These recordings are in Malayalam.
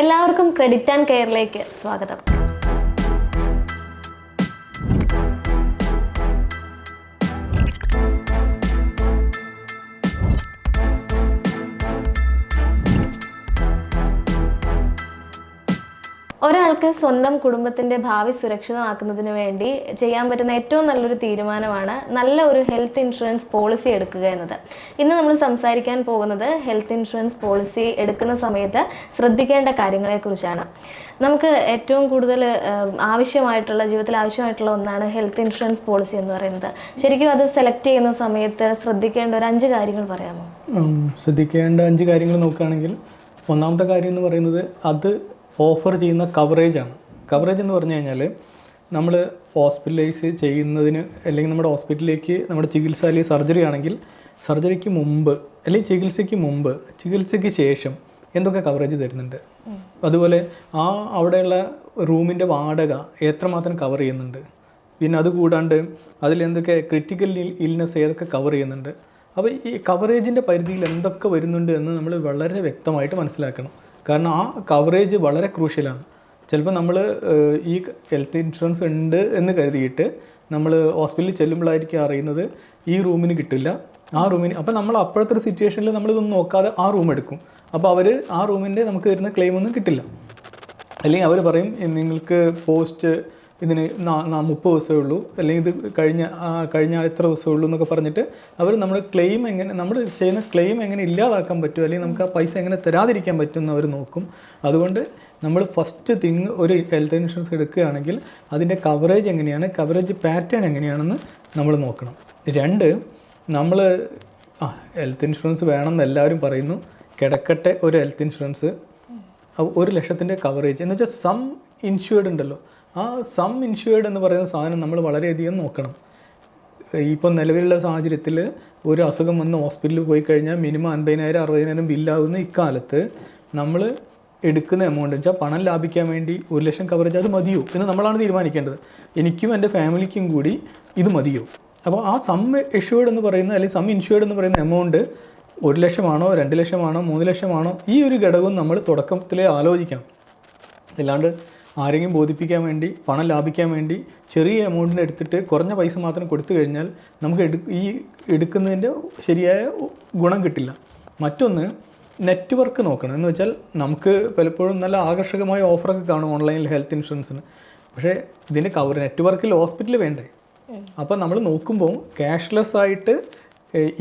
എല്ലാവർക്കും ക്രെഡിറ്റ് ആൻഡ് കെയറിലേക്ക് സ്വാഗതം. ഒരാൾക്ക് സ്വന്തം കുടുംബത്തിന്റെ ഭാവി സുരക്ഷിതമാക്കുന്നതിന് വേണ്ടി ചെയ്യാൻ പറ്റുന്ന ഏറ്റവും നല്ലൊരു തീരുമാനമാണ് നല്ല ഒരു ഹെൽത്ത് ഇൻഷുറൻസ് പോളിസി എടുക്കുക എന്നത്. ഇന്ന് നമ്മൾ സംസാരിക്കാൻ പോകുന്നത് ഹെൽത്ത് ഇൻഷുറൻസ് പോളിസി എടുക്കുന്ന സമയത്ത് ശ്രദ്ധിക്കേണ്ട കാര്യങ്ങളെക്കുറിച്ചാണ്. നമുക്ക് ഏറ്റവും കൂടുതൽ ആവശ്യമായിട്ടുള്ള ജീവിതത്തിൽ ആവശ്യമായിട്ടുള്ള ഒന്നാണ് ഹെൽത്ത് ഇൻഷുറൻസ് പോളിസി എന്ന് പറയുന്നത്. ശരിക്കും അത് സെലക്ട് ചെയ്യുന്ന സമയത്ത് ശ്രദ്ധിക്കേണ്ട ഒരു അഞ്ച് കാര്യങ്ങൾ പറയാമോ? ശ്രദ്ധിക്കേണ്ട അഞ്ച് കാര്യങ്ങൾ നോക്കുകയാണെങ്കിൽ ഒന്നാമത്തെ കാര്യം എന്ന് പറയുന്നത് അത് ഓഫർ ചെയ്യുന്ന കവറേജാണ് കവറേജ് എന്ന് പറഞ്ഞു കഴിഞ്ഞാൽ നമ്മൾ ഹോസ്പിറ്റലൈസ് ചെയ്യുന്നതിന് അല്ലെങ്കിൽ നമ്മുടെ ഹോസ്പിറ്റലിലേക്ക് നമ്മുടെ ചികിത്സ അല്ലെങ്കിൽ സർജറി ആണെങ്കിൽ സർജറിക്ക് മുമ്പ് അല്ലെങ്കിൽ ചികിത്സയ്ക്ക് മുമ്പ് ചികിത്സയ്ക്ക് ശേഷം എന്തൊക്കെ കവറേജ് തരുന്നുണ്ട്? അതുപോലെ ആ അവിടെയുള്ള റൂമിന്റെ വാടക എത്രമാത്രം കവർ ചെയ്യുന്നുണ്ട്? പിന്നെ അത് കൂടാണ്ട് ക്രിറ്റിക്കൽ എന്തൊക്കെ ക്രിട്ടിക്കൽ ഇൽനെസ് ഏതൊക്കെ കവർ ചെയ്യുന്നുണ്ട്? അപ്പോൾ ഈ കവറേജിന്റെ പരിധിയിൽ എന്തൊക്കെ വരുന്നുണ്ട് എന്ന് നമ്മൾ വളരെ വ്യക്തമായിട്ട് മനസ്സിലാക്കണം. കാരണം ആ കവറേജ് വളരെ ക്രൂഷ്യലാണ് ചിലപ്പോൾ നമ്മൾ ഈ ഹെൽത്ത് ഇൻഷുറൻസ് ഉണ്ട് എന്ന് കരുതിയിട്ട് നമ്മൾ ഹോസ്പിറ്റലിൽ ചെല്ലുമ്പോഴായിരിക്കും അറിയുന്നത് ഈ റൂമിന് കിട്ടില്ല. ആ റൂമിന് അപ്പോൾ നമ്മൾ അപ്പോഴത്തെ ഒരു സിറ്റുവേഷനിൽ നമ്മളിതൊന്നും നോക്കാതെ ആ റൂം എടുക്കും. അപ്പോൾ അവർ ആ റൂമിന്റെ നമുക്ക് തരുന്ന ക്ലെയിം ഒന്നും കിട്ടില്ല. അല്ലെങ്കിൽ അവർ പറയും നിങ്ങൾക്ക് പോസ്റ്റ് ഇതിന് മുപ്പത് ദിവസമേ ഉള്ളൂ. അല്ലെങ്കിൽ ഇത് കഴിഞ്ഞ കഴിഞ്ഞ എത്ര ദിവസമേ ഉള്ളൂ എന്നൊക്കെ പറഞ്ഞിട്ട് അവർ നമ്മൾ ക്ലെയിം എങ്ങനെ നമ്മൾ ചെയ്യുന്ന ക്ലെയിം എങ്ങനെ ഇല്ലാതാക്കാൻ പറ്റും അല്ലെങ്കിൽ നമുക്ക് ആ പൈസ എങ്ങനെ തരാതിരിക്കാൻ പറ്റും എന്ന് അവർ നോക്കും. അതുകൊണ്ട് നമ്മൾ ഫസ്റ്റ് തിങ് ഒരു ഹെൽത്ത് ഇൻഷുറൻസ് എടുക്കുകയാണെങ്കിൽ അതിന്റെ കവറേജ് എങ്ങനെയാണ് കവറേജ് പാറ്റേൺ എങ്ങനെയാണെന്ന് നമ്മൾ നോക്കണം. രണ്ട് നമ്മൾ ആ ഹെൽത്ത് ഇൻഷുറൻസ് വേണമെന്ന് എല്ലാവരും പറയുന്നു. കിടക്കട്ടെ ഒരു ഹെൽത്ത് ഇൻഷുറൻസ് ഒരു ലക്ഷത്തിന്റെ കവറേജ് എന്ന് വെച്ചാൽ സം ഇൻഷുവേർഡ് ഉണ്ടല്ലോ. ആ സം ഇൻഷുവേർഡ് എന്ന് പറയുന്ന സാധനം നമ്മൾ വളരെയധികം നോക്കണം. ഇപ്പോൾ നിലവിലുള്ള സാഹചര്യത്തിൽ ഒരു അസുഖം വന്ന് ഹോസ്പിറ്റലിൽ പോയി കഴിഞ്ഞാൽ മിനിമം അൻപതിനായിരം അറുപതിനായിരം ബില്ലാകുന്ന ഇക്കാലത്ത് നമ്മൾ എടുക്കുന്ന എമൗണ്ട് വെച്ചാൽ പണം ലാഭിക്കാൻ വേണ്ടി ഒരു ലക്ഷം കവറേജ് അത് മതിയോ എന്ന് നമ്മളാണ് തീരുമാനിക്കേണ്ടത്. എനിക്കും എന്റെ ഫാമിലിക്കും കൂടി ഇത് മതിയോ? അപ്പോൾ ആ സം ഇഷ്യൂർഡ് എന്ന് പറയുന്ന അല്ലെങ്കിൽ സം ഇൻഷുവേർഡ് എന്ന് പറയുന്ന എമൗണ്ട് ഒരു ലക്ഷമാണോ രണ്ട് ലക്ഷമാണോ മൂന്ന് ലക്ഷമാണോ ഈ ഒരു ഘടകവും നമ്മൾ തുടക്കത്തിലേ ആലോചിക്കണം. അല്ലാണ്ട് ആരെങ്കിലും ബോധിപ്പിക്കാൻ വേണ്ടി പണം ലാഭിക്കാൻ വേണ്ടി ചെറിയ എമൗണ്ടിന് എടുത്തിട്ട് കുറഞ്ഞ പൈസ മാത്രം കൊടുത്തു കഴിഞ്ഞാൽ നമുക്ക് എടു ഈ എടുക്കുന്നതിന്റെ ശരിയായ ഗുണം കിട്ടില്ല. മറ്റൊന്ന് നെറ്റ്വർക്ക് നോക്കണം. എന്ന് വെച്ചാൽ നമുക്ക് പലപ്പോഴും നല്ല ആകർഷകമായ ഓഫറൊക്കെ കാണും ഓൺലൈനിൽ ഹെൽത്ത് ഇൻഷുറൻസിന് പക്ഷേ ഇതിന്റെ കവർ നെറ്റ്വർക്കിൽ ഹോസ്പിറ്റൽ വേണ്ടേ? അപ്പോൾ നമ്മൾ നോക്കുമ്പോൾ ക്യാഷ്ലെസ് ആയിട്ട്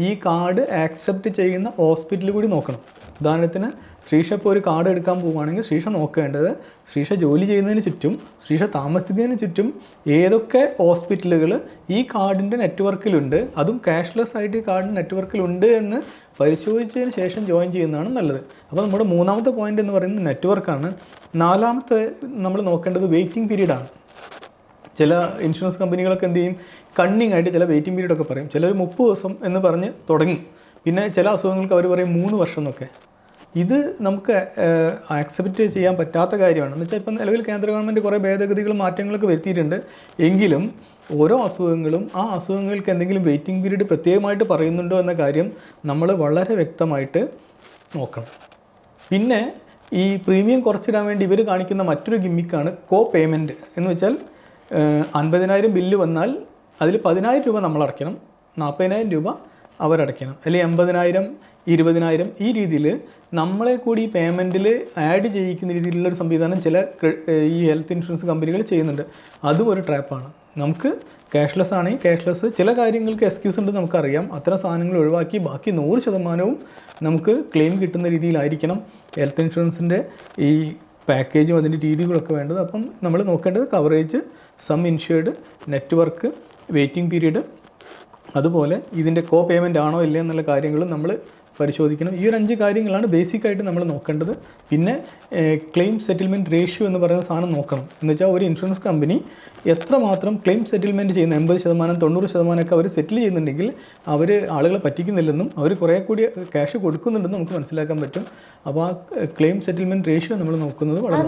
ഈ കാർഡ് ആക്സെപ്റ്റ് ചെയ്യുന്ന ഹോസ്പിറ്റൽ കൂടി നോക്കണം. ഉദാഹരണത്തിന് ശ്രീഷ ഇപ്പോൾ ഒരു കാർഡ് എടുക്കാൻ പോവുകയാണെങ്കിൽ ശ്രീഷ നോക്കേണ്ടത് ശ്രീഷ ജോലി ചെയ്യുന്നതിന് ചുറ്റും ശ്രീഷ താമസിക്കുന്നതിന് ചുറ്റും ഏതൊക്കെ ഹോസ്പിറ്റലുകൾ ഈ കാർഡിന്റെ നെറ്റ്വർക്കിലുണ്ട് അതും ക്യാഷ്ലെസ് ആയിട്ട് ഈ കാർഡിന്റെ നെറ്റ്വർക്കിലുണ്ട് എന്ന് പരിശോധിച്ചതിന് ശേഷം ജോയിൻ ചെയ്യുന്നതാണ് നല്ലത്. അപ്പോൾ നമ്മുടെ മൂന്നാമത്തെ പോയിന്റ് എന്ന് പറയുന്നത് നെറ്റ്വർക്കാണ് നാലാമത്തെ നമ്മൾ നോക്കേണ്ടത് വെയിറ്റിംഗ് പീരീഡാണ് ചില ഇൻഷുറൻസ് കമ്പനികളൊക്കെ എന്ത് ചെയ്യും? കണ്ണിങ് ആയിട്ട് ചില വെയിറ്റിംഗ് പീരീഡ് ഒക്കെ പറയും. ചിലർ മുപ്പത് ദിവസം എന്ന് പറഞ്ഞ് തുടങ്ങി. പിന്നെ ചില അസുഖങ്ങൾക്ക് അവർ പറയും മൂന്ന് വർഷം എന്നൊക്കെ. ഇത് നമുക്ക് ആക്സെപ്റ്റ് ചെയ്യാൻ പറ്റാത്ത കാര്യമാണ്. എന്ന് വെച്ചാൽ ഇപ്പം നിലവിൽ കേന്ദ്ര ഗവൺമെന്റ് കുറേ ഭേദഗതികളും മാറ്റങ്ങളൊക്കെ വരുത്തിയിട്ടുണ്ട്. എങ്കിലും ഓരോ അസുഖങ്ങളും ആ അസുഖങ്ങൾക്ക് എന്തെങ്കിലും വെയിറ്റിംഗ് പീരീഡ് പ്രത്യേകമായിട്ട് പറയുന്നുണ്ടോ എന്ന കാര്യം നമ്മൾ വളരെ വ്യക്തമായിട്ട് നോക്കണം. പിന്നെ ഈ പ്രീമിയം കുറച്ചിടാൻ വേണ്ടി ഇവർ കാണിക്കുന്ന മറ്റൊരു ഗിമ്മിക്കാണ് കോ പേയ്മെന്റ് എന്ന് വെച്ചാൽ അൻപതിനായിരം ബില്ല് വന്നാൽ അതിൽ പതിനായിരം രൂപ നമ്മൾ അടയ്ക്കണം. നാൽപ്പതിനായിരം രൂപ അവരടയ്ക്കണം അല്ലെങ്കിൽ എൺപതിനായിരം ഇരുപതിനായിരം ഈ രീതിയിൽ നമ്മളെ കൂടി ഈ പേയ്മെന്റിൽ ആഡ് ചെയ്യിക്കുന്ന രീതിയിലുള്ള ഒരു സംവിധാനം ചില ഈ ഹെൽത്ത് ഇൻഷുറൻസ് കമ്പനികൾ ചെയ്യുന്നുണ്ട്. അതും ഒരു ട്രാപ്പാണ് നമുക്ക് ക്യാഷ്ലെസ് ആണെങ്കിൽ ക്യാഷ്ലെസ് ചില കാര്യങ്ങൾക്ക് എക്സ്ക്യൂസ് ഉണ്ട് നമുക്കറിയാം. അത്തരം സാധനങ്ങൾ ഒഴിവാക്കി ബാക്കി നൂറ് ശതമാനവും നമുക്ക് ക്ലെയിം കിട്ടുന്ന രീതിയിലായിരിക്കണം. ഹെൽത്ത് ഇൻഷുറൻസിന്റെ ഈ പാക്കേജും അതിന്റെ രീതികളൊക്കെ വേണ്ടത്. അപ്പം നമ്മൾ നോക്കേണ്ടത് coverage sum insured network waiting period അതുപോലെ ഇതിന്റെ കോ പേയ്മെന്റ് ആണോ ഇല്ലേ എന്നുള്ള കാര്യങ്ങളും നമ്മൾ പരിശോധിക്കണം. ഈ ഒരു അഞ്ച് കാര്യങ്ങളാണ് ബേസിക് ആയിട്ട് നമ്മൾ നോക്കേണ്ടത്. പിന്നെ ക്ലെയിം സെറ്റിൽമെന്റ് റേഷ്യോ എന്ന് പറയുന്ന സാധനം നോക്കണം. എന്ന് വെച്ചാൽ ഒരു ഇൻഷുറൻസ് കമ്പനി എത്രമാത്രം ക്ലെയിം സെറ്റിൽമെന്റ് ചെയ്യുന്ന എൺപത് ശതമാനം തൊണ്ണൂറ് ശതമാനമൊക്കെ അവർ സെറ്റിൽ ചെയ്യുന്നുണ്ടെങ്കിൽ അവർ ആളുകളെ പറ്റിക്കുന്നില്ലെന്നും അവർ കുറേ കൂടി ക്യാഷ് കൊടുക്കുന്നുണ്ടെന്നും നമുക്ക് മനസ്സിലാക്കാൻ പറ്റും. അപ്പോൾ ആ ക്ലെയിം സെറ്റിൽമെന്റ് റേഷ്യോ നമ്മൾ നോക്കുന്നത് വളരെ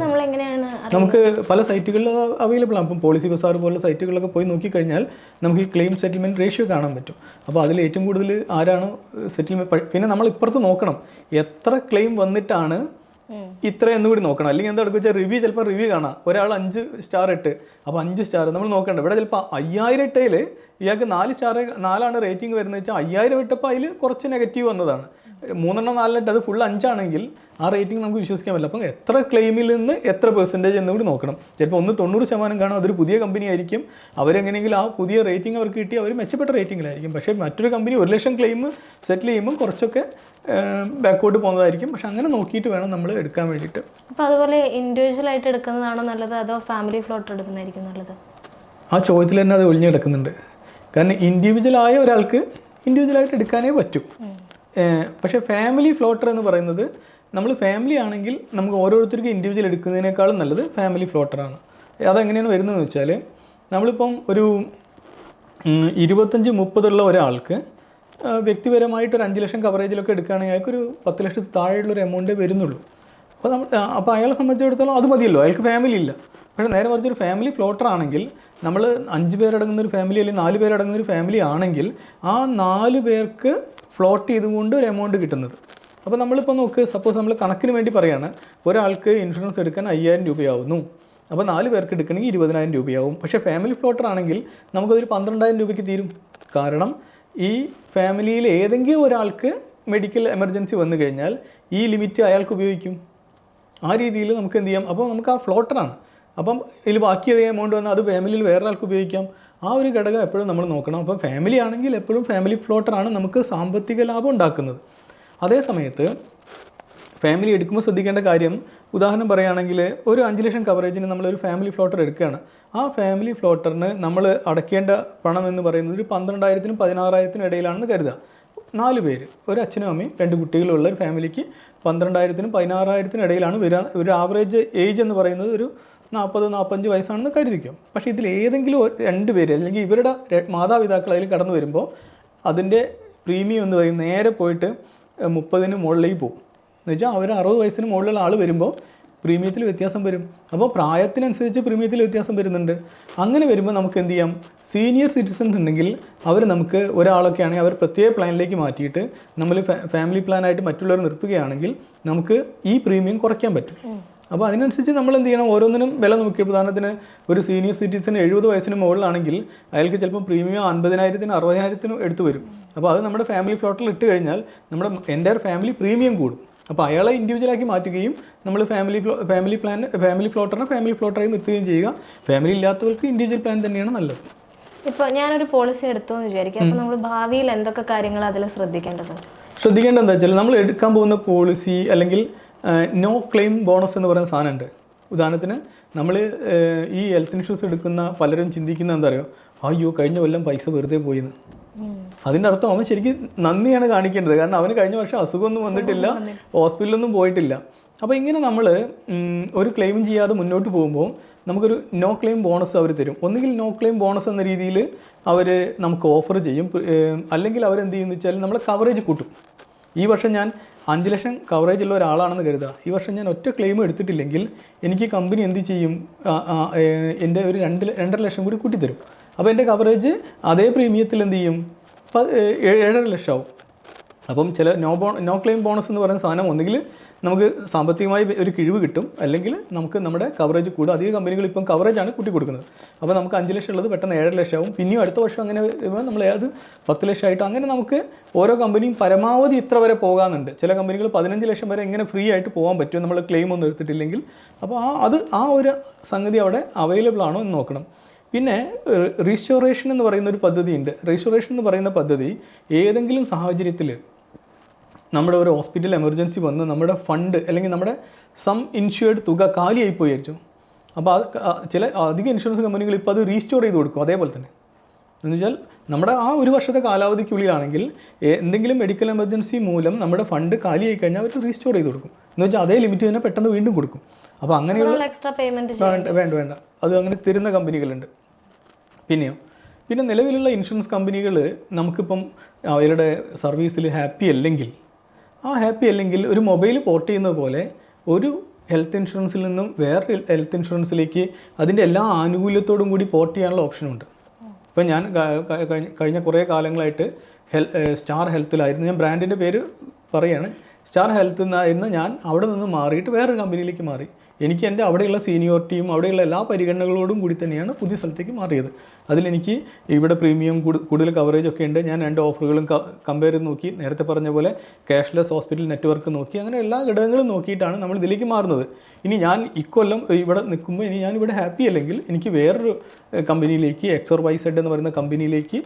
നമുക്ക് പല സൈറ്റുകളിൽ അവൈലബിൾ ആണ്. അപ്പം പോളിസി ബസാർ പോലുള്ള സൈറ്റുകളിലൊക്കെ പോയി നോക്കിക്കഴിഞ്ഞാൽ നമുക്ക് ഈ ക്ലെയിം സെറ്റിൽമെന്റ് റേഷ്യോ കാണാൻ പറ്റും. അപ്പോൾ അതിൽ ഏറ്റവും കൂടുതൽ ആരാണോ സെറ്റിൽമെന്റ് പിന്നെ നമ്മൾ ഇപ്പുറത്ത് നോക്കണം. എത്ര ക്ലെയിം വന്നിട്ടാണ് ഇത്ര എന്ന് കൂടി നോക്കണം. അല്ലെങ്കിൽ എന്താ വെച്ചാൽ റിവ്യൂ ചിലപ്പോൾ റിവ്യൂ കാണാം. ഒരാൾ അഞ്ച് സ്റ്റാർ ഇട്ട്. അപ്പോൾ അഞ്ച് സ്റ്റാർ നമ്മൾ നോക്കണ്ട. ഇവിടെ ചിലപ്പോൾ അയ്യായിരം ഇട്ടയിൽ ഇയാൾക്ക് നാല് സ്റ്റാർ നാലാണ് റേറ്റിംഗ് വരുന്നത് വെച്ചാൽ അയ്യായിരം ഇട്ടപ്പോൾ അതിൽ കുറച്ച് നെഗറ്റീവ് വന്നതാണ്. മൂന്നെണ്ണം നാലെണ്ണം അത് ഫുൾ അഞ്ചാണെങ്കിൽ ആ റേറ്റിംഗ് നമുക്ക് വിശ്വസിക്കാൻ പറ്റില്ല. അപ്പം എത്ര ക്ലെയിമിൽ നിന്ന് എത്ര പെർസെന്റേജ് എന്ന് കൂടി നോക്കണം. ചിലപ്പോൾ ഒന്ന് തൊണ്ണൂറ് ശതമാനം കാണും അതൊരു പുതിയ കമ്പനി ആയിരിക്കും. അവരെങ്ങനെയെങ്കിലും ആ പുതിയ റേറ്റിംഗ് അവർക്ക് കിട്ടി അവർ മെച്ചപ്പെട്ട റേറ്റിംഗിലായിരിക്കും പക്ഷേ മറ്റൊരു കമ്പനി ഒരു ലക്ഷം ക്ലെയിം സെറ്റിൽ ചെയ്യുമ്പോൾ കുറച്ചൊക്കെ ബാക്കോട്ട് പോകുന്നതായിരിക്കും. പക്ഷെ അങ്ങനെ നോക്കിയിട്ട് വേണം നമ്മൾ എടുക്കാൻ വേണ്ടിയിട്ട്. അപ്പോൾ അതുപോലെ ഇൻഡിവിജ്വൽ ആയിട്ട് എടുക്കുന്നതാണോ നല്ലത്? അതോ ഫാമിലി ഫ്ലോട്ട് എടുക്കുന്നതായിരിക്കും നല്ലത്? ആ ചോദ്യത്തിൽ തന്നെ അത് ഒളിഞ്ഞു കിടക്കുന്നുണ്ട്. കാരണം ഇൻഡിവിജ്വലായ ഒരാൾക്ക് ഇൻഡിവിജ്വലായിട്ട് എടുക്കാനേ പറ്റൂ. പക്ഷേ ഫാമിലി ഫ്ലോട്ടർ എന്ന് പറയുന്നത് നമ്മൾ ഫാമിലി ആണെങ്കിൽ നമുക്ക് ഓരോരുത്തർക്കും ഇൻഡിവിജ്വൽ എടുക്കുന്നതിനേക്കാളും നല്ലത് ഫാമിലി ഫ്ലോട്ടറാണ് അതെങ്ങനെയാണ് വരുന്നതെന്ന് വെച്ചാൽ നമ്മളിപ്പം ഒരു ഇരുപത്തഞ്ച് മുപ്പതുള്ള ഒരാൾക്ക് വ്യക്തിപരമായിട്ട് ഒരു അഞ്ച് ലക്ഷം കവറേജിലൊക്കെ എടുക്കുകയാണെങ്കിൽ അയാൾക്ക് ഒരു പത്ത് ലക്ഷത്തിൽ താഴെയുള്ളൊരു എമൗണ്ടേ വരുന്നുള്ളൂ. അപ്പോൾ നമ്മൾ അപ്പോൾ അയാളെ സംബന്ധിച്ചിടത്തോളം അത് മതിയല്ലോ അയാൾക്ക് ഫാമിലി ഇല്ല. പക്ഷേ നേരെ മറിച്ച് ഒരു ഫാമിലി ഫ്ലോട്ടർ ആണെങ്കിൽ നമ്മൾ അഞ്ച് പേരടങ്ങുന്ന ഒരു ഫാമിലി അല്ലെങ്കിൽ നാല് പേരടങ്ങുന്ന ഒരു ഫാമിലി ആണെങ്കിൽ ആ നാല് പേർക്ക് ഫ്ലോട്ട് ചെയ്തുകൊണ്ട് ഒരു എമൗണ്ട് കിട്ടുന്നത്. അപ്പോൾ നമ്മളിപ്പോൾ നോക്ക് സപ്പോസ് നമ്മൾ കണക്കിന് വേണ്ടി പറയുകയാണ് ഒരാൾക്ക് ഇൻഷുറൻസ് എടുക്കാൻ അയ്യായിരം രൂപയാവുന്നു. അപ്പോൾ നാല് പേർക്ക് എടുക്കണമെങ്കിൽ ഇരുപതിനായിരം രൂപയാവും. പക്ഷേ ഫാമിലി ഫ്ലോട്ടർ ആണെങ്കിൽ നമുക്കതൊരു പന്ത്രണ്ടായിരം രൂപയ്ക്ക് തീരും. കാരണം ഈ ഫാമിലിയിൽ ഏതെങ്കിലും ഒരാൾക്ക് മെഡിക്കൽ എമർജൻസി വന്നു കഴിഞ്ഞാൽ ഈ ലിമിറ്റ് അയാൾക്ക് ഉപയോഗിക്കും. ആ രീതിയിൽ നമുക്ക് എന്ത് ചെയ്യാം? അപ്പോൾ നമുക്ക് ആ ഫ്ലോട്ടറാണ് അപ്പം ഇതിൽ ബാക്കി ഏതെങ്കിലും എമൗണ്ട് വന്നാൽ അത് ഫാമിലിയിൽ വേറെ ആൾക്ക് ഉപയോഗിക്കാം. ആ ഒരു ഘടകം എപ്പോഴും നമ്മൾ നോക്കണം. അപ്പോൾ ഫാമിലി ആണെങ്കിൽ എപ്പോഴും ഫാമിലി ഫ്ലോട്ടറാണ് നമുക്ക് സാമ്പത്തിക ലാഭം ഉണ്ടാക്കുന്നത്. അതേ സമയത്ത് ഫാമിലി എടുക്കുമ്പോൾ ശ്രദ്ധിക്കേണ്ട കാര്യം ഉദാഹരണം പറയുകയാണെങ്കിൽ ഒരു അഞ്ച് ലക്ഷം കവറേജിന് നമ്മളൊരു ഫാമിലി ഫ്ലോട്ടർ എടുക്കുകയാണ്. ആ ഫാമിലി ഫ്ലോട്ടറിന് നമ്മൾ അടയ്ക്കേണ്ട പണം എന്ന് പറയുന്നത് ഒരു പന്ത്രണ്ടായിരത്തിനും പതിനാറായിരത്തിനും ഇടയിലാണെന്ന് കരുതുക. നാല് പേര് ഒരു അച്ഛനും അമ്മയും രണ്ട് കുട്ടികളുള്ള ഒരു ഫാമിലിക്ക് പന്ത്രണ്ടായിരത്തിനും പതിനാറായിരത്തിനും ഇടയിലാണ് വരിക ഒരു ആവറേജ് ഏജ് എന്ന് പറയുന്നത് ഒരു നാൽപ്പത് നാൽപ്പത്തഞ്ച് വയസ്സാണെന്ന് കരുതിക്കും. പക്ഷേ ഇതിൽ ഏതെങ്കിലും രണ്ട് പേര് അല്ലെങ്കിൽ ഇവരുടെ മാതാപിതാക്കൾ അതിൽ കടന്നു വരുമ്പോൾ അതിന്റെ പ്രീമിയം എന്ന് പറയും നേരെ പോയിട്ട് മുപ്പതിന് മുകളിലേക്ക് പോകും. എന്ന് വെച്ചാൽ അവർ അറുപത് വയസ്സിന് മുകളിലുള്ള ആൾ വരുമ്പോൾ പ്രീമിയത്തിൽ വ്യത്യാസം വരും. അപ്പോൾ പ്രായത്തിനനുസരിച്ച് പ്രീമിയത്തിൽ വ്യത്യാസം വരുന്നുണ്ട്. അങ്ങനെ വരുമ്പോൾ നമുക്ക് എന്ത് ചെയ്യാം? സീനിയർ സിറ്റിസൺസ് ഉണ്ടെങ്കിൽ അവർ നമുക്ക് ഒരാളൊക്കെ ആണെങ്കിൽ അവർ പ്രത്യേക പ്ലാനിലേക്ക് മാറ്റിയിട്ട് നമ്മൾ ഫാമിലി പ്ലാനായിട്ട് മറ്റുള്ളവർ നിർത്തുകയാണെങ്കിൽ നമുക്ക് ഈ പ്രീമിയം കുറയ്ക്കാൻ പറ്റും. അപ്പോൾ അതിനനുസരിച്ച് നമ്മൾ എന്ത് ചെയ്യണം? ഓരോന്നിനും വില നോക്കി ഉദാഹരണത്തിന് ഒരു സീനിയർ സിറ്റിസൺ എഴുപത് വയസ്സിന് മുകളിലാണെങ്കിൽ അയാൾക്ക് ചിലപ്പോൾ പ്രീമിയം അൻപതിനായിരത്തിന് അറുപതിനായിരത്തിനും എടുത്തു വരും. അപ്പോൾ അത് നമ്മുടെ ഫാമിലി ഫ്ലോട്ടിൽ ഇട്ട് കഴിഞ്ഞാൽ നമ്മുടെ എന്റെ ഫാമിലി പ്രീമിയം കൂടും. അപ്പോൾ അയാളെ ഇൻഡിവിജ്വലാക്കി മാറ്റുകയും നമ്മൾ ഫാമിലി ഫാമിലി പ്ലാൻ ഫാമിലി ഫ്ലോട്ടറിനെ ഫാമിലി ഫ്ലോട്ടറായി നിർത്തുകയും ചെയ്യുക. ഫാമിലി ഇല്ലാത്തവർക്ക് ഇൻഡിവിജ്വൽ പ്ലാൻ തന്നെയാണ് നല്ലത്. ഇപ്പോൾ ഞാനൊരു പോളിസി എടുത്തു എന്ന് വിചാരിക്കുക അപ്പോൾ നമ്മൾ ഭാവിയിൽ എന്തൊക്കെ കാര്യങ്ങൾ അതിൽ ശ്രദ്ധിക്കേണ്ടതുണ്ട്? ശ്രദ്ധിക്കേണ്ടത് എന്താ വെച്ചാൽ നമ്മൾ എടുക്കാൻ പോകുന്ന പോളിസി അല്ലെങ്കിൽ നോ ക്ലെയിം ബോണസ് എന്ന് പറയുന്ന സാധനമുണ്ട്. ഉദാഹരണത്തിന് നമ്മൾ ഈ ഹെൽത്ത് ഇൻഷുറൻസ് എടുക്കുന്ന പലരും ചിന്തിക്കുന്ന എന്താ പറയുക അയ്യോ കഴിഞ്ഞ കൊല്ലം പൈസ വെറുതെ പോയിന്ന്. അതിന്റെ അർത്ഥം അവൻ ശരിക്കും നന്ദിയാണ് കാണിക്കേണ്ടത്. കാരണം അവന് കഴിഞ്ഞ വർഷം അസുഖമൊന്നും വന്നിട്ടില്ല. ഹോസ്പിറ്റലൊന്നും പോയിട്ടില്ല. അപ്പോൾ ഇങ്ങനെ നമ്മൾ ഒരു ക്ലെയിം ചെയ്യാതെ മുന്നോട്ട് പോകുമ്പോൾ നമുക്കൊരു നോ ക്ലെയിം ബോണസ് അവർ തരും. ഒന്നുകിൽ നോ ക്ലെയിം ബോണസ് എന്ന രീതിയിൽ അവർ നമുക്ക് ഓഫർ ചെയ്യും. അല്ലെങ്കിൽ അവരെന്ത് ചെയ്യുന്നു വെച്ചാൽ നമ്മളെ കവറേജ് കൂട്ടും. ഈ വർഷം ഞാൻ അഞ്ച് ലക്ഷം കവറേജ് ഉള്ള ഒരാളാണെന്ന് കരുതുക. ഈ വർഷം ഞാൻ ഒറ്റ ക്ലെയിം എടുത്തിട്ടില്ലെങ്കിൽ എനിക്ക് കമ്പനി എന്ത് ചെയ്യും? എന്റെ ഒരു രണ്ട് രണ്ടര ലക്ഷം കൂടി കൂട്ടിത്തരും. അപ്പോൾ എന്റെ കവറേജ് അതേ പ്രീമിയത്തിൽ എന്ത് ചെയ്യും? ഏഴര ലക്ഷമാവും. അപ്പം ചില നോ ബോ നോ ക്ലെയിം ബോണസ് എന്ന് പറയുന്ന സാധനം ഒന്നുകിൽ നമുക്ക് സാമ്പത്തികമായി ഒരു കിഴിവ് കിട്ടും അല്ലെങ്കിൽ നമുക്ക് നമ്മുടെ കവറേജ് കൂടും. അധിക കമ്പനികൾ ഇപ്പം കവറേജാണ് കൂട്ടി കൊടുക്കുന്നത്. അപ്പോൾ നമുക്ക് അഞ്ച് ലക്ഷം ഉള്ളത് പെട്ടെന്ന് ഏഴര ലക്ഷമാവും പിന്നെയും അടുത്ത വർഷം അങ്ങനെ നമ്മൾ ഏത് പത്ത് ലക്ഷമായിട്ട് അങ്ങനെ നമുക്ക് ഓരോ കമ്പനിയും പരമാവധി ഇത്ര വരെ പോകാനുണ്ട്. ചില കമ്പനികൾ പതിനഞ്ച് ലക്ഷം വരെ എങ്ങനെ ഫ്രീ ആയിട്ട് പോകാൻ പറ്റും. നമ്മൾ ക്ലെയിം ഒന്നും എടുത്തിട്ടില്ലെങ്കിൽ. അപ്പോൾ ആ അത് ആ ഒരു സംഗതി അവിടെ അവൈലബിൾ ആണോ എന്ന് നോക്കണം. പിന്നെ റീസ്റ്റോറേഷൻ എന്ന് പറയുന്ന ഒരു പദ്ധതിയുണ്ട്. റീസ്റ്റോറേഷൻ എന്ന് പറയുന്ന പദ്ധതി ഏതെങ്കിലും സാഹചര്യത്തിൽ നമ്മുടെ ഒരു ഹോസ്പിറ്റൽ എമർജൻസി വന്ന് നമ്മുടെ ഫണ്ട് അല്ലെങ്കിൽ നമ്മുടെ സം ഇൻഷുർഡ് തുക കാലിയായി പോയി വിചാരിച്ചു അപ്പോൾ അത് ചില അധിക ഇൻഷുറൻസ് കമ്പനികൾ ഇപ്പോൾ അത് റീസ്റ്റോർ ചെയ്ത് കൊടുക്കും അതേപോലെ തന്നെ. എന്ന് വെച്ചാൽ നമ്മുടെ ആ ഒരു വർഷത്തെ കാലാവധിക്കുള്ളിലാണെങ്കിൽ എന്തെങ്കിലും മെഡിക്കൽ എമർജൻസി മൂലം നമ്മുടെ ഫണ്ട് കാലിയായി കഴിഞ്ഞാൽ അവർ റീസ്റ്റോർ ചെയ്ത് കൊടുക്കും. എന്ന് വെച്ചാൽ അതേ ലിമിറ്റ് തന്നെ പെട്ടെന്ന് വീണ്ടും കൊടുക്കും. അപ്പോൾ അങ്ങനെയുള്ള എക്സ്ട്രാ പേയ്മെന്റ് വേണ്ട വേണ്ട വേണ്ട. അത് അങ്ങനെ തരുന്ന കമ്പനികളുണ്ട് പിന്നെയോ? പിന്നെ നിലവിലുള്ള ഇൻഷുറൻസ് കമ്പനികൾ നമുക്കിപ്പം അവരുടെ സർവീസിൽ ഹാപ്പി അല്ലെങ്കിൽ ആ ഹാപ്പി അല്ലെങ്കിൽ ഒരു മൊബൈൽ പോർട്ട് ചെയ്യുന്ന പോലെ ഒരു ഹെൽത്ത് ഇൻഷുറൻസിൽ നിന്നും വേറെ ഹെൽത്ത് ഇൻഷുറൻസിലേക്ക് അതിന്റെ എല്ലാ ആനുകൂല്യത്തോടും കൂടി പോർട്ട് ചെയ്യാനുള്ള ഓപ്ഷനുണ്ട്. ഇപ്പം ഞാൻ കഴിഞ്ഞ- കുറേ കാലങ്ങളായിട്ട് ഹെൽ സ്റ്റാർ ഹെൽത്തിലായിരുന്നു. ഞാൻ ബ്രാൻഡിന്റെ പേര് പറയാണ്. സ്റ്റാർ ഹെൽത്ത് നിന്നായിരുന്നു ഞാൻ അവിടെ നിന്ന് മാറിയിട്ട് വേറൊരു കമ്പനിയിലേക്ക് മാറി. എനിക്ക് എന്റെ അവിടെയുള്ള സീനിയോറിറ്റിയും അവിടെയുള്ള എല്ലാ പരിഗണനകളോടും കൂടി തന്നെയാണ് പുതിയ സ്ഥലത്തേക്ക് മാറിയത്. അതിലെനിക്ക് ഇവിടെ പ്രീമിയം കൂടുതൽ കവറേജ് ഒക്കെ ഉണ്ട്. ഞാൻ രണ്ട് ഓഫറുകളും കമ്പയർ ചെയ്ത് നോക്കി. നേരത്തെ പറഞ്ഞ പോലെ ക്യാഷ്ലെസ് ഹോസ്പിറ്റൽ നെറ്റ്വർക്ക് നോക്കി. അങ്ങനെ എല്ലാ ഘടകങ്ങളും നോക്കിയിട്ടാണ് നമ്മൾ ഇതിലേക്ക് മാറുന്നത്. ഇനി ഞാൻ ഇക്കൊല്ലം ഇവിടെ നിൽക്കുമ്പോൾ ഇനി ഞാൻ ഇവിടെ ഹാപ്പി അല്ലെങ്കിൽ എനിക്ക് വേറൊരു കമ്പനിയിലേക്ക് എക്സോർ വൈ സെഡ് എന്ന് പറയുന്ന കമ്പനിയിലേക്ക്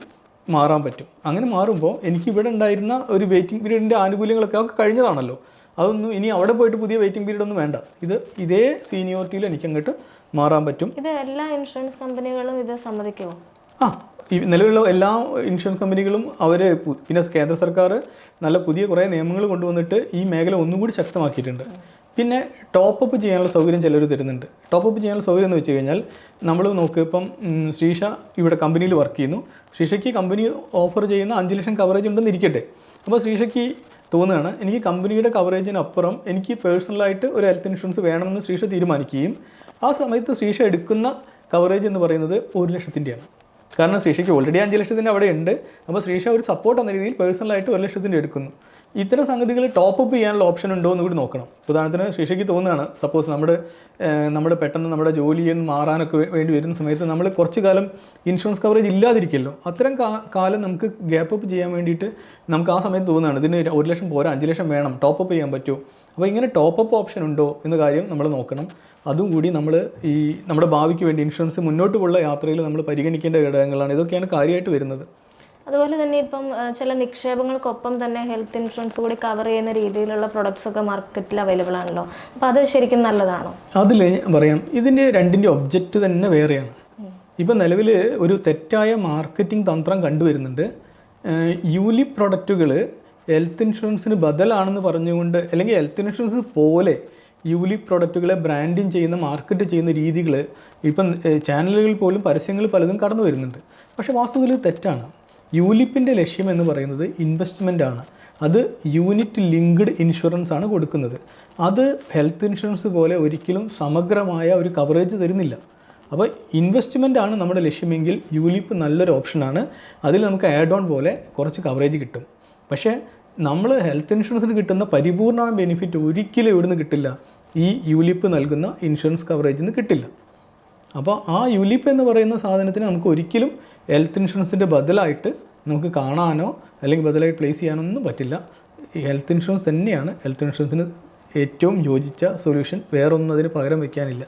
മാറാൻ പറ്റും. അങ്ങനെ മാറുമ്പോൾ എനിക്ക് ഇവിടെ ഉണ്ടായിരുന്ന ഒരു വെയിറ്റിംഗ് പീരീഡിന്റെ ആനുകൂല്യങ്ങളൊക്കെ ഒക്കെ കഴിഞ്ഞതാണല്ലോ. അതൊന്നും ഇനി അവിടെ പോയിട്ട് പുതിയ വെയിറ്റിംഗ് പീരീഡ് ഒന്നും വേണ്ട. ഇത് ഇതേ സീനിയോറിറ്റിയിൽ എനിക്ക് അങ്ങോട്ട് മാറാൻ പറ്റും. ഇത് എല്ലാ ഇൻഷുറൻസ് കമ്പനികളും ഇത് സമ്മതിക്കുമോ? ആ ഈ നിലവിലുള്ള എല്ലാ ഇൻഷുറൻസ് കമ്പനികളും അവർ പിന്നെ കേന്ദ്ര സർക്കാർ നല്ല പുതിയ കുറേ നിയമങ്ങൾ കൊണ്ടുവന്നിട്ട് ഈ മേഖല ഒന്നും കൂടി ശക്തമാക്കിയിട്ടുണ്ട്. പിന്നെ ടോപ്പ് അപ്പ് ചെയ്യാനുള്ള സൗകര്യം ചിലർ തരുന്നുണ്ട്. ടോപ്പ് അപ്പ് ചെയ്യാനുള്ള സൗകര്യം എന്ന് വെച്ച് കഴിഞ്ഞാൽ നമ്മൾ നോക്ക് ഇപ്പം ശ്രീഷ ഇവിടെ കമ്പനിയിൽ വർക്ക് ചെയ്യുന്നു. ശ്രീഷയ്ക്ക് കമ്പനി ഓഫർ ചെയ്യുന്ന അഞ്ച് ലക്ഷം കവറേജ് ഉണ്ടെന്ന് ഇരിക്കട്ടെ. അപ്പോൾ ശ്രീഷയ്ക്ക് തോന്നുകയാണ്. എനിക്ക് കമ്പനിയുടെ കവറേജിനപ്പുറം എനിക്ക് പേഴ്സണലായിട്ട് ഒരു ഹെൽത്ത് ഇൻഷുറൻസ് വേണമെന്ന് ശ്രീഷ തീരുമാനിക്കുകയും ആ സമയത്ത് ശ്രീഷ എടുക്കുന്ന കവറേജ് എന്ന് പറയുന്നത് ഒരു ലക്ഷത്തിന്റെയാണ്. കാരണം ശ്രീഷയ്ക്ക് ഓൾറെഡി അഞ്ച് ലക്ഷത്തിന്റെ അവിടെ ഉണ്ട് അപ്പോൾ ശ്രീഷ ഒരു സപ്പോർട്ട് എന്ന രീതിയിൽ പേഴ്സണലായിട്ട് ഒരു ലക്ഷത്തിന്റെ എടുക്കുന്നു. ഇത്തരം സംഗതികൾ ടോപ്പ് അപ്പ് ചെയ്യാനുള്ള ഓപ്ഷൻ ഉണ്ടോ എന്ന് കൂടി നോക്കണം. ഉദാഹരണത്തിന് ശിക്ഷയ്ക്ക് തോന്നുകയാണ് സപ്പോസ് നമ്മുടെ നമ്മുടെ പെട്ടെന്ന് നമ്മുടെ ജോലിയിൽ മാറാനൊക്കെ വേണ്ടി വരുന്ന സമയത്ത് നമ്മൾ കുറച്ച് കാലം ഇൻഷുറൻസ് കവറേജ് ഇല്ലാതിരിക്കുമല്ലോ അത്തരം കാലം നമുക്ക് ഗ്യാപ്പ് അപ്പ് ചെയ്യാൻ വേണ്ടിയിട്ട് നമുക്ക് ആ സമയത്ത് തോന്നുകയാണ് ഇതിന് ഒരു ലക്ഷം പോരാ അഞ്ച് ലക്ഷം വേണം ടോപ്പ് അപ്പ് ചെയ്യാൻ പറ്റുമോ? അപ്പോൾ ഇങ്ങനെ ടോപ്പ് അപ്പ് ഓപ്ഷൻ ഉണ്ടോ എന്ന കാര്യം നമ്മൾ നോക്കണം. അതും കൂടി നമ്മൾ ഈ നമ്മുടെ ഭാവിക്ക് വേണ്ടി ഇൻഷുറൻസ് മുന്നോട്ട് പോലുള്ള യാത്രയിൽ നമ്മൾ പരിഗണിക്കേണ്ട ഘടകങ്ങളാണ്. ഇതൊക്കെയാണ് കാര്യമായിട്ട് വരുന്നത്. അതുപോലെ തന്നെ ഇപ്പം ചില നിക്ഷേപങ്ങൾക്കൊപ്പം തന്നെ ഹെൽത്ത് ഇൻഷുറൻസ് കൂടി കവർ ചെയ്യുന്ന രീതിയിലുള്ള പ്രൊഡക്ട്സ് ഒക്കെ മാർക്കറ്റിൽ അവൈലബിൾ ആണല്ലോ. അപ്പോൾ അത് ശരിക്കും നല്ലതാണോ? അതിൽ പറയാം ഇതിന്റെ രണ്ടിന്റെ ഒബ്ജക്റ്റ് തന്നെ വേറെയാണ്. ഇപ്പം നിലവിൽ ഒരു തെറ്റായ മാർക്കറ്റിംഗ് തന്ത്രം കണ്ടുവരുന്നുണ്ട്. യൂലി പ്രൊഡക്റ്റുകൾ ഹെൽത്ത് ഇൻഷുറൻസിന് ബദലാണെന്ന് പറഞ്ഞുകൊണ്ട് അല്ലെങ്കിൽ ഹെൽത്ത് ഇൻഷുറൻസ് പോലെ യൂലി പ്രൊഡക്റ്റുകളെ ബ്രാൻഡിങ് ചെയ്യുന്ന മാർക്കറ്റ് ചെയ്യുന്ന രീതികൾ ഇപ്പം ചാനലുകൾ ചാനലുകളിൽ പോലും പരസ്യങ്ങൾ പലതും കടന്നു വരുന്നുണ്ട് പക്ഷേ വാസ്തവത്തിൽ തെറ്റാണ്. യൂലിപ്പിന്റെ ലക്ഷ്യം എന്ന് പറയുന്നത് ഇൻവെസ്റ്റ്മെന്റ് ആണ്. അത് യൂണിറ്റ് ലിങ്ക്ഡ് ഇൻഷുറൻസ് ആണ് കൊടുക്കുന്നത്. അത് ഹെൽത്ത് ഇൻഷുറൻസ് പോലെ ഒരിക്കലും സമഗ്രമായ ഒരു കവറേജ് തരുന്നില്ല. അപ്പോൾ ഇൻവെസ്റ്റ്മെന്റ് ആണ് നമ്മുടെ ലക്ഷ്യമെങ്കിൽ യൂലിപ്പ് നല്ലൊരു ഓപ്ഷനാണ് അതിൽ നമുക്ക് ആഡ് ഓൺ പോലെ കുറച്ച് കവറേജ് കിട്ടും. പക്ഷേ നമ്മൾ ഹെൽത്ത് ഇൻഷുറൻസിന് കിട്ടുന്ന പരിപൂർണ ബെനിഫിറ്റ് ഒരിക്കലും ഇവിടുന്ന് കിട്ടില്ല. ഈ യൂലിപ്പ് നൽകുന്ന ഇൻഷുറൻസ് കവറേജിൽ നിന്ന് കിട്ടില്ല. അപ്പോൾ ആ യുലിപ്പ് എന്ന് പറയുന്ന സാധനത്തിന് നമുക്ക് ഒരിക്കലും ഹെൽത്ത് ഇൻഷുറൻസിന്റെ ബദലായിട്ട് നമുക്ക് കാണാനോ അല്ലെങ്കിൽ ബദലായിട്ട് പ്ലേസ് ചെയ്യാനോ ഒന്നും പറ്റില്ല ഹെൽത്ത് ഇൻഷുറൻസ് തന്നെയാണ് ഹെൽത്ത് ഇൻഷുറൻസിന് ഏറ്റവും യോജിച്ച സൊല്യൂഷൻ വേറൊന്നും അതിന് പകരം വയ്ക്കാനില്ല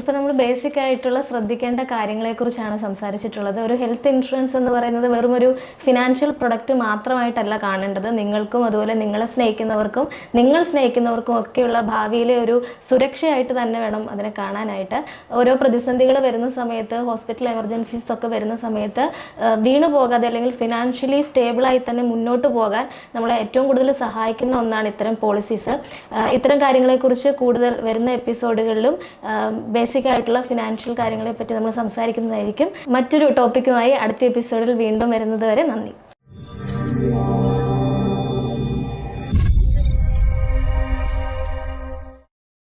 ഇപ്പം നമ്മൾ ബേസിക് ആയിട്ടുള്ള ശ്രദ്ധിക്കേണ്ട കാര്യങ്ങളെക്കുറിച്ചാണ് സംസാരിച്ചിട്ടുള്ളത്. ഒരു ഹെൽത്ത് ഇൻഷുറൻസ് എന്ന് പറയുന്നത് വെറും ഒരു ഫിനാൻഷ്യൽ പ്രൊഡക്റ്റ് മാത്രമായിട്ടല്ല കാണേണ്ടത്. നിങ്ങൾക്കും അതുപോലെ നിങ്ങളെ സ്നേഹിക്കുന്നവർക്കും നിങ്ങൾ സ്നേഹിക്കുന്നവർക്കും ഒക്കെയുള്ള ഭാവിയിലെ ഒരു സുരക്ഷയായിട്ട് തന്നെ വേണം അതിനെ കാണാനായിട്ട്. ഓരോ പ്രതിസന്ധികൾ വരുന്ന സമയത്ത് ഹോസ്പിറ്റൽ എമർജൻസീസ് ഒക്കെ വരുന്ന സമയത്ത് വീണു പോകാതെ അല്ലെങ്കിൽ ഫിനാൻഷ്യലി സ്റ്റേബിളായി തന്നെ മുന്നോട്ട് പോകാൻ നമ്മളെ ഏറ്റവും കൂടുതൽ സഹായിക്കുന്ന ഒന്നാണ് ഇത്തരം പോളിസീസ് ഇത്തരം കാര്യങ്ങളെക്കുറിച്ച് കൂടുതൽ വരുന്ന എപ്പിസോഡുകളിലും ബേസിക് ആയിട്ടുള്ള ഫിനാൻഷ്യൽ കാര്യങ്ങളെ പറ്റി നമ്മൾ സംസാരിക്കുന്നതായിരിക്കും. മറ്റൊരു ടോപ്പിക്കുമായി അടുത്ത എപ്പിസോഡിൽ വീണ്ടും വരുന്നത് വരെ നന്ദി.